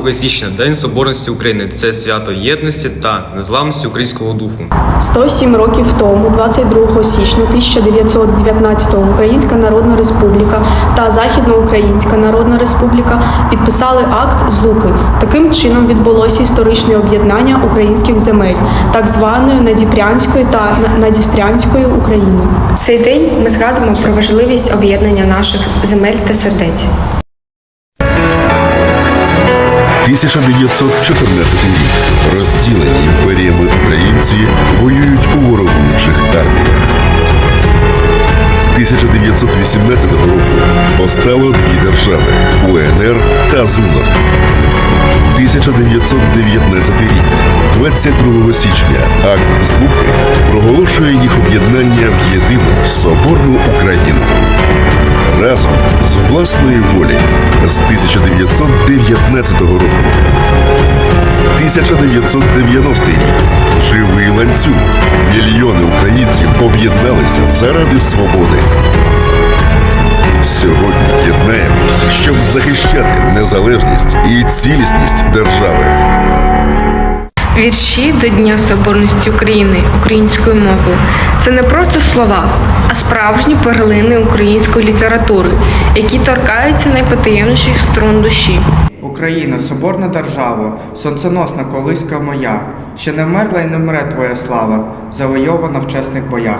22 січня, День Соборності України. Це свято єдності та незламності українського духу. 107 років тому, 22 січня 1919 Українська Народна Республіка та Західноукраїнська Народна Республіка підписали акт злуки. Таким чином відбулося історичне об'єднання українських земель, так званої Надіпрянської та Надістрянської України. В цей день ми згадуємо про важливість об'єднання наших земель та сердець. 1914 рік. Розділені імперіями українці воюють у ворогуючих арміях. 1918 року постало дві держави УНР та ЗУНР. 1919 рік, 22 січня, акт Злуки проголошує їх об'єднання в єдину соборну Україну. Разом з власної волі з 1919 року. 1990 рік. Живий ланцюг. Мільйони українців об'єдналися заради свободи. Сьогодні єднаємось, щоб захищати незалежність і цілісність держави. Вірші до Дня Соборності України українською мовою це не просто слова, а справжні перлини української літератури, які торкаються найпотаємніших струн душі. Україна, соборна держава, сонценосна колиска моя, ще не вмерла і не вмре твоя слава, завойована в чесних боях.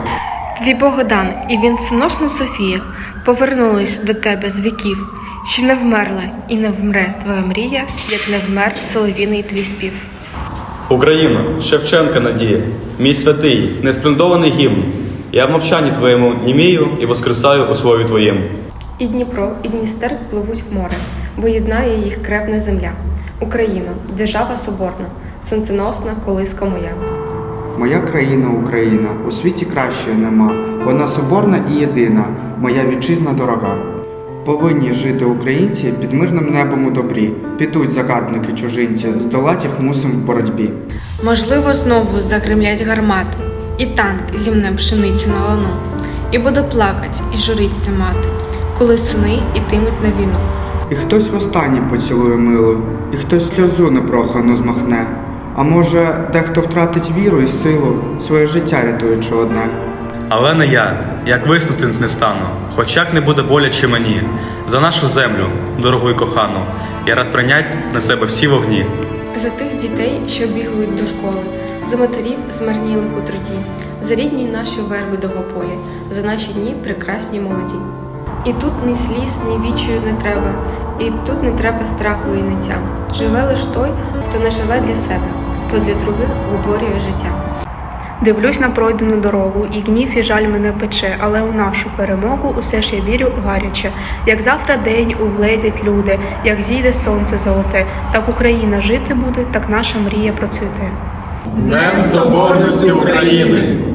Твій Богдан і вінценосна Софія повернулись до тебе з віків, ще не вмерла і не вмре твоя мрія, як не вмер соловіний твій спів. Україна, Шевченка надія, мій святий, несплюндований гімн. Я в мовчанні твоєму німію і воскресаю у слові твоєму. І Дніпро, і Дністер пливуть в море, бо єднає їх кревна земля. Україна, держава соборна, сонценосна колиска моя. Моя країна Україна, у світі кращої нема, вона соборна і єдина, моя вітчизна дорога. Повинні жити українці під мирним небом у добрі, підуть загарбники чужинці, здолать їх мусим в боротьбі. Можливо, знову загримлять гармати, і танк зімне пшеницю на лану, і буде плакать, і журиться мати, коли сини ітимуть на війну. І хтось востаннє поцілує милу, і хтось сльозу непрохану змахне. А може, дехто втратить віру і силу, своє життя рятуючи одне. Але не я, як виснути не стану, хоч як не буде боляче мені. За нашу землю, дорогу й кохану, я рад прийнять на себе всі вогні. За тих дітей, що бігають до школи, за матерів змарнілих у труді, за рідні наші верби довгополі, за наші дні прекрасні молоді. І тут ні сліз, ні вічою не треба, і тут не треба страху і ниття. Живе лиш той, хто не живе для себе, хто для других виборює життя. Дивлюсь на пройдену дорогу, і гнів, і жаль мене пече, але у нашу перемогу усе ж я вірю гаряче. Як завтра день угледять люди, як зійде сонце золоте, так Україна жити буде, так наша мрія процвіте. Днем Соборності України!